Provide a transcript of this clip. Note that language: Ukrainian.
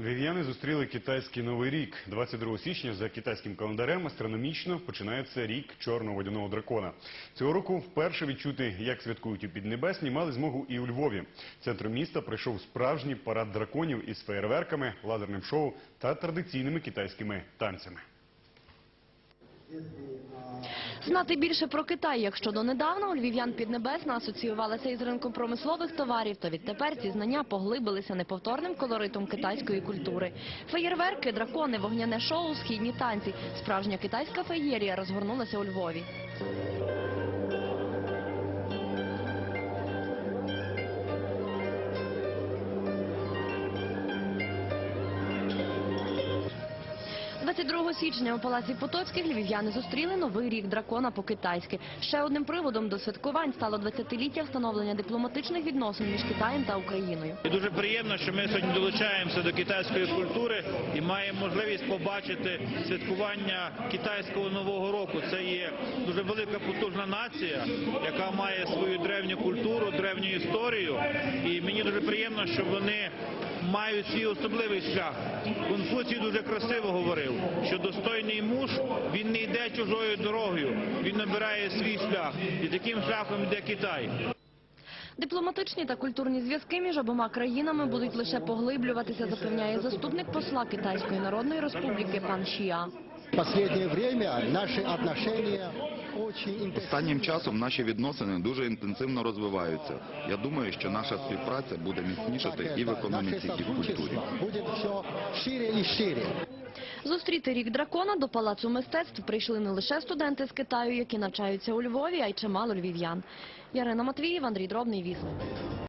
Львів'яни зустріли китайський новий рік. 22 січня за китайським календарем астрономічно починається рік чорного водяного дракона. Цього року вперше відчути, як святкують у Піднебесні, мали змогу і у Львові. Центром міста пройшов справжній парад драконів із феєрверками, лазерним шоу та традиційними китайськими танцями. Знати більше про Китай, якщо донедавна у львів'ян Піднебесна асоціювалася із ринком промислових товарів, то відтепер ці знання поглибилися неповторним колоритом китайської культури. Феєрверки, дракони, вогняне шоу, східні танці. Справжня китайська феєрія розгорнулася у Львові. – 22 січня у Палаці Потоцьких львів'яни зустріли новий рік дракона по-китайськи. Ще одним приводом до святкувань стало 20-ліття встановлення дипломатичних відносин між Китаєм та Україною. І дуже приємно, що ми сьогодні долучаємося до китайської культури і маємо можливість побачити святкування китайського нового року. Це є дуже велика потужна нація, яка має свою древню культуру, древню історію. І мені дуже приємно, що вони мають свій особливий шлях. Конфуцій дуже красиво говорив, що достойний муж він не йде чужою дорогою, він набирає свій шлях. І таким шляхом йде Китай. Дипломатичні та культурні зв'язки між обома країнами будуть лише поглиблюватися, запевняє заступник посла Китайської Народної Республіки пан Шія. В последнее время наши отношения очень. Останнім часом наші відносини дуже інтенсивно розвиваються. Я думаю, що наша співпраця буде міцнішати і в економіці, і в культурі. будет все шире и шире. Зустріти рік дракона до палацу мистецтв прийшли не лише студенти з Китаю, які навчаються у Львові, а й чимало львів'ян. Ярина Матвіїв, Андрій Дробний, Віст.